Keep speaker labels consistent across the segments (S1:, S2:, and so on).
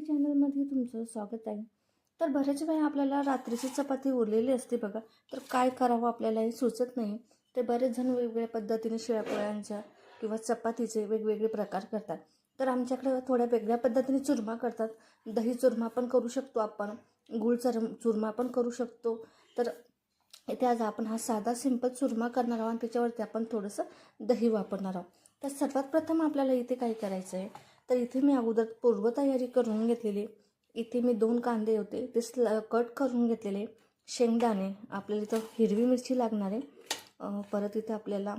S1: मराठी चॅनलमध्ये तुमचं स्वागत आहे. तर बऱ्याच वेळा आपल्याला रात्रीची चपाती उरलेली असते बघा. तर काय करावं आपल्याला हे सुचत नाही. तर बरेच जण वेगवेगळ्या पद्धतीने शिळ्यापोळ्यांच्या किंवा चपातीचे वेगवेगळे प्रकार करतात. तर आमच्याकडे थोड्या वेगळ्या पद्धतीने चुरमा करतात. दही चुरमा पण करू शकतो आपण. गुळ चर चुरमा पण करू शकतो. तर इथे आज आपण हा साधा सिंपल चुरमा करणार आहोत आणि त्याच्यावरती आपण थोडंसं दही वापरणार आहोत. तर सर्वात प्रथम आपल्याला इथे काय करायचं आहे तर इथे मी अगोदर पूर्वतयारी करून घेतलेली. इथे मी दोन कांदे होते ते स्ल कट करून घेतलेले. शेंगदाणे आपल्याला इथं हिरवी मिरची लागणार आहे. परत इथं आपल्याला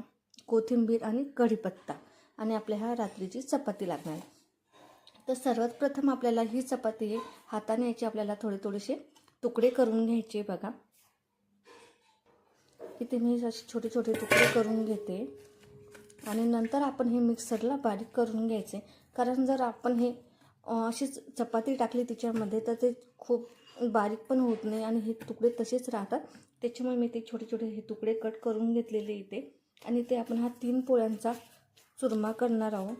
S1: कोथिंबीर आणि कढीपत्ता आणि आपल्या ह्या रात्रीची चपाती लागणार आहे. तर सर्वात प्रथम आपल्याला ही चपाती हाताने याची आपल्याला थोडे थोडेसे तुकडे करून घ्यायचे बघा. इथे मी असे छोटे छोटे तुकडे करून घेते. आणि नंतर आपण हे मिक्सरला बारीक करून घ्यायचे. कारण जर आपण हे अशीच चपाती टाकली तिच्यामध्ये तर ते खूप बारीक पण होत नाही आणि हे तुकडे तसेच राहतात. त्याच्यामुळे मी ते छोटे छोटे हे तुकडे कट करून घेतलेले इथे. आणि ते आपण हा तीन पोळ्यांचा चुरमा करणार आहोत.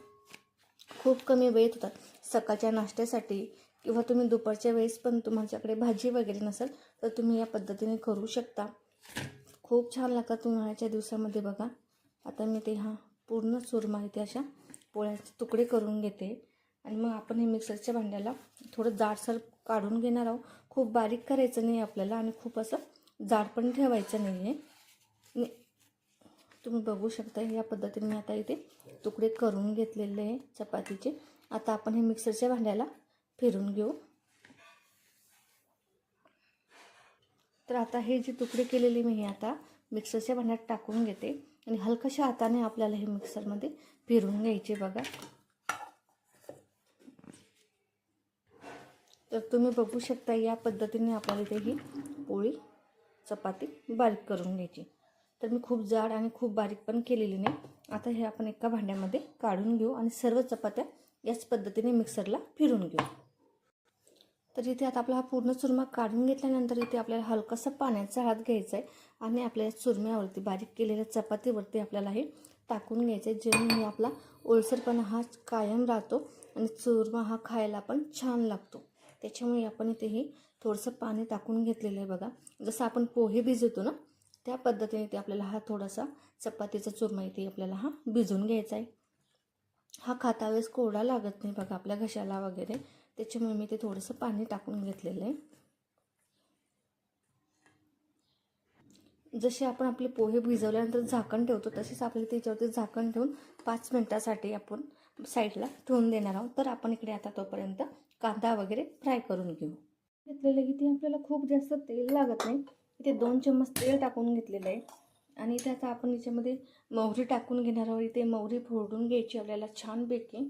S1: खूप कमी वेळेत होतात. सकाळच्या नाश्त्यासाठी किंवा तुम्ही दुपारच्या वेळेस पण तुमच्याकडे भाजी वगैरे नसेल तर तुम्ही या पद्धतीने करू शकता. खूप छान लागतात उन्हाळ्याच्या दिवसामध्ये बघा. आता मी ते हा पूर्ण चुरमा इथे अशा पोळ्याचे तुकडे करून घेते. आणि मग आपण हे मिक्सरच्या भांड्याला थोडं जाडसर काढून घेणार आहोत. खूप बारीक करायचं नाही आपल्याला आणि खूप असं जाड पण ठेवायचं नाही आहे तुम्ही बघू शकता या पद्धतीने मी आता इथे तुकडे करून घेतलेले आहे चपातीचे. आता आपण हे मिक्सरच्या भांड्याला फिरून घेऊ. तर आता हे जे तुकडे केलेले मी हे आता मिक्सरच्या भांड्यात टाकून घेते. आणि हलकशा हाताने आपल्याला हे मिक्सरमध्ये फिरून घ्यायचे बघा. तर तुम्ही बघू शकता या पद्धतीने आपल्याला इथे ही पोळी चपाती बारीक करून घ्यायची. तर मी खूप जाड आणि खूप बारीक पण केलेली नाही. आता हे आपण एका भांड्यामध्ये काढून घेऊ आणि सर्व चपात्या याच पद्धतीने मिक्सरला फिरून घेऊ. तर इथे आता आपला हा पूर्ण चुरमा काढून घेतल्यानंतर इथे आपल्याला हलकासा पाण्याचा हात घ्यायचा आहे. आणि आपल्या चुरम्यावरती बारीक केलेल्या चपातीवरती आपल्याला हे टाकून घ्यायचं आहे जेणेही म्हणजे आपला ओलसरपणा हा कायम राहतो आणि चुरमा हा खायला पण छान लागतो. त्याच्यामुळे आपण इथे हे थोडंसं पाणी टाकून घेतलेलं आहे बघा. जसं आपण पोहे भिजवतो ना त्या पद्धतीने ते आपल्याला हा थोडासा चपातीचा चुरमा इथे आपल्याला हा भिजवून घ्यायचा आहे. हा खाता वेळेस कोरडा लागत नाही बघा आपल्या घशाला वगैरे. त्याच्यामुळे मी ते थोडंसं पाणी टाकून घेतलेलं आहे. जसे आपण आपले पोहे भिजवल्यानंतर झाकण ठेवतो तसेच आपल्याला त्याच्यावरती झाकण ठेवून पाच मिनटासाठी आपण साईडला ठेवून देणार आहोत. तर आपण इकडे आता तोपर्यंत कांदा वगैरे फ्राय करून घेऊ. घेतलेलं की ते आपल्याला खूप जास्त तेल लागत नाही. इथे दोन चम्मच तेल टाकून घेतलेलं आहे. आणि इथे आता आपण याच्यामध्ये मोहरी टाकून घेणार आहोत. इथे मोहरी फोडून घ्यायची आपल्याला छानपैकी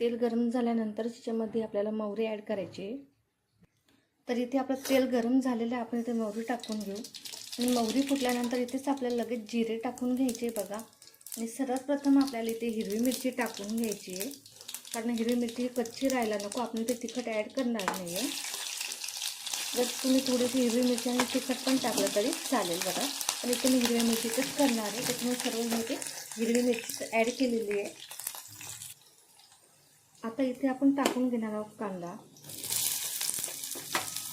S1: तेल गरम झाल्यानंतर त्याच्यामध्ये आपल्याला मोहरी ॲड करायची आहे. तर इथे आपलं तेल गरम झालेलं आहे आपण इथे मोहरी टाकून घेऊ. आणि मोहरी फुटल्यानंतर इथेच आपल्याला लगेच जिरे टाकून घ्यायचे बघा. आणि सर्वात प्रथम आपल्याला इथे हिरवी मिरची टाकून घ्यायची आहे. कारण हिरवी मिरची कच्ची राहायला नको आपण इथे तिखट ॲड करणार नाही आहे जर तुम्ही थोडीशी हिरवी मिरची आणि तिखट पण टाकलं तरी चालेल बघा. पण इथे मी हिरव्या मिरचीचंच करणार आहे त्याच्यामुळे सर्व मी इथे हिरवी मिरची ॲड केलेली आहे. आता इथे आपण टाकून घेणार आहोत कांदा.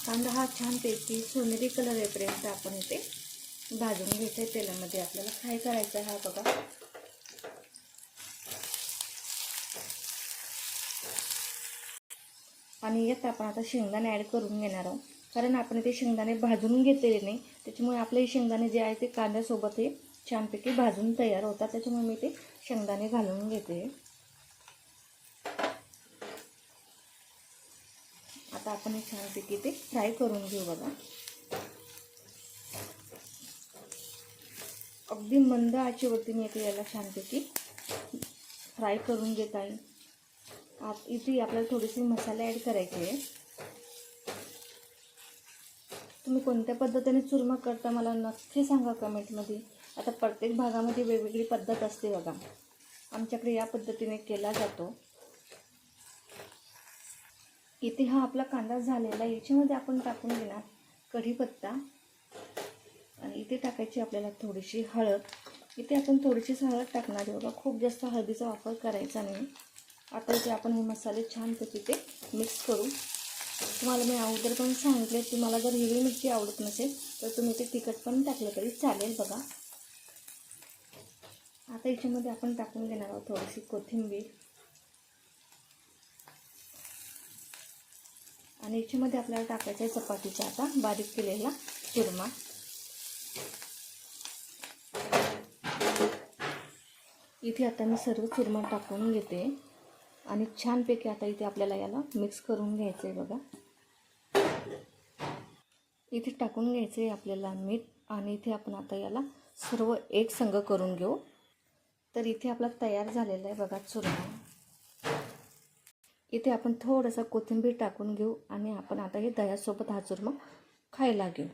S1: कांदा हा छानपैकी सोनेरी कलर येईपर्यंत आपण इथे भाजून घ्यायचा आहे तेलामध्ये. आपल्याला फ्राय करायचा आहे हा बघा. आणि यात आपण आता शेंगदाणे ॲड करून घेणार आहोत. कारण आपण ते शेंगदाणे भाजून घेतलेले नाही. त्याच्यामुळे आपले शेंगदाणे जे आहे ते कांद्यासोबत हे छानपैकी भाजून तयार होतात. त्याच्यामुळे मी ते शेंगदाणे घालून घेते. आता आपण हे छानपैकी ते फ्राय करून घेऊ बघा. अगदी मंद आचेवरती मी इथे याला छानपैकी फ्राय करून घेत आहे. आप इथे आपल्याला थोडेसे मसाले ॲड करायचे आहे तुम्ही कोणत्या पद्धतीने चुरमा करता मला नक्की सांगा कमेंटमध्ये. आता प्रत्येक भागामध्ये वेगवेगळी पद्धत असते बघा. आमच्याकडे या पद्धतीने केला जातो. इथे हा आपला कांदा झालेला याच्यामध्ये आपण टाकून घेणार कढीपत्ता. आणि इथे टाकायची आपल्याला थोडीशी हळद. इथे आपण थोडीशीच हळद टाकणार आहे. बघा खूप जास्त हळदीचा वापर करायचा नाही. आता इथे आपण हे मसाले छानपैकी ते मिक्स करू. तुम्हाला मी अगोदर पण सांगितले की मला जर हिरवी मिरची आवडत नसेल तर तुम्ही ते तिखट पण टाकलं तरी चालेल बघा. आता याच्यामध्ये आपण टाकून घेणार आहोत थोडीशी कोथिंबीर. आणि याच्यामध्ये आपल्याला टाकायचा आहे चपातीचा आता बारीक केलेला चुरमा. इथे आता मी सर्व चुरमा टाकून घेते. आणि छानपैकी आता इथे आपल्याला याला मिक्स करून घ्यायचं आहे बघा. इथे टाकून घ्यायचं आहे आपल्याला मीठ आणि इथे आपण आता याला सर्व एक संघ करून घेऊ. तर इथे आपला तयार झालेला आहे बघा चुरमा. इथे आपण थोडंसं कोथिंबीर टाकून घेऊ आणि आपण आता हे दह्यासोबत हा चुरमा खायला घेऊ.